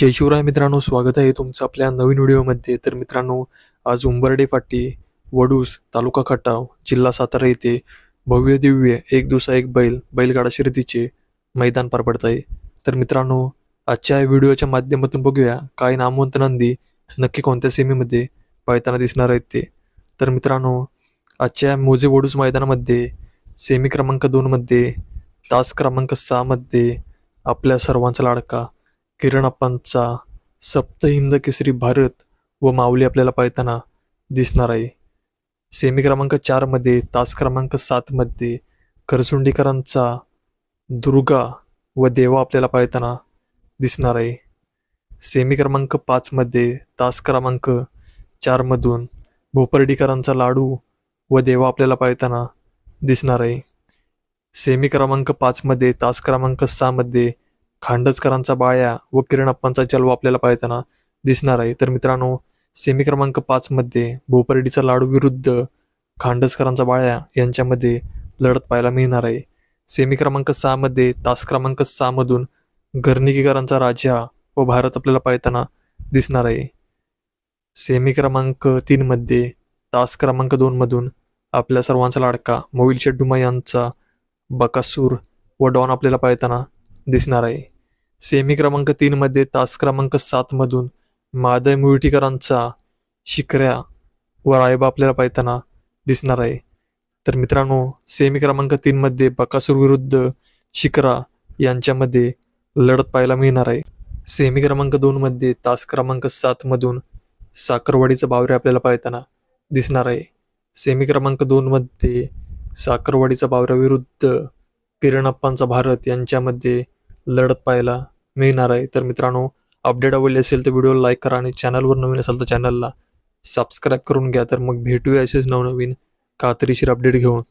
जय शिवराय मित्रांनो स्वागत आहे तुमचं आपल्या नवीन व्हिडिओमध्ये. तर मित्रांनो आज उंबर्डे फाटी वडूस तालुका खटाव जिल्हा सातारा येथे भव्य दिव्य एक दिवसा एक बैल बैलगाडा शर्यतीचे मैदान पार पडत आहे. तर मित्रांनो आजच्या व्हिडिओच्या माध्यमातून बघूया काय नामवंत नंदी नक्की कोणत्या सेमीमध्ये पळताना दिसणार आहेत ते. तर मित्रांनो आजच्या मोजे वडूस मैदानामध्ये सेमी क्रमांक दोनमध्ये तास क्रमांक सहामध्ये आपल्या सर्वांचा लाडका किरण अप्पांचा सप्त केसरी भारत व माऊली आपल्याला पाळताना दिसणार आहे. सेमी क्रमांक चारमध्ये तास क्रमांक सातमध्ये करसुंडीकरांचा दुर्गा व देवा आपल्याला पाळताना दिसणार आहे. सेमी क्रमांक पाचमध्ये तास क्रमांक चारमधून भोपर्डीकरांचा लाडू व देवा आपल्याला पाळताना दिसणार आहे. सेमी क्रमांक पाचमध्ये तास क्रमांक सहामध्ये खांडसकरांचा बाळ्या व किरण अप्पांचा जलवा आपल्याला पाळताना दिसणार आहे. तर मित्रांनो सेमी क्रमांक पाचमध्ये भोपर्डीचा लाडू विरुद्ध खांडसकरांचा बाळ्या यांच्यामध्ये लढत पाहायला मिळणार आहे. सेमी क्रमांक सहामध्ये तास क्रमांक सहामधून घरनिकीकरांचा राजा व भारत आपल्याला पाळताना दिसणार आहे. सेमी क्रमांक तीनमध्ये तास क्रमांक दोनमधून आपल्या सर्वांचा लाडका मोविल शेड्डुमा यांचा बकासूर व डॉन आपल्याला पाळताना दिसणार आहे. सेमी क्रमांक तीनमध्ये तास क्रमांक सातमधून मादय मुळटीकरांचा शिकऱ्या व रायबा आपल्याला पाहताना दिसणार आहे. तर मित्रांनो सेमी क्रमांक तीनमध्ये बकासूर विरुद्ध शिकरा यांच्यामध्ये लढत पाहायला मिळणार आहे. सेमी क्रमांक दोनमध्ये तास क्रमांक सातमधून साखरवाडीचा बावरे आपल्याला पाहताना दिसणार आहे. सेमी क्रमांक दोनमध्ये साखरवाडीचा बावऱ्याविरुद्ध किरणप्पांचा भारत यांच्यामध्ये लढत पाहायला मिळणार आहे. तर मित्रांनो अपडेट आवडली असेल तर व्हिडिओला लाईक करा आणि चॅनलवर नवीन असेल तर चॅनलला सबस्क्राईब करून घ्या. तर मग भेटूया असेच नवनवीन खात्रीशीर अपडेट घेऊन.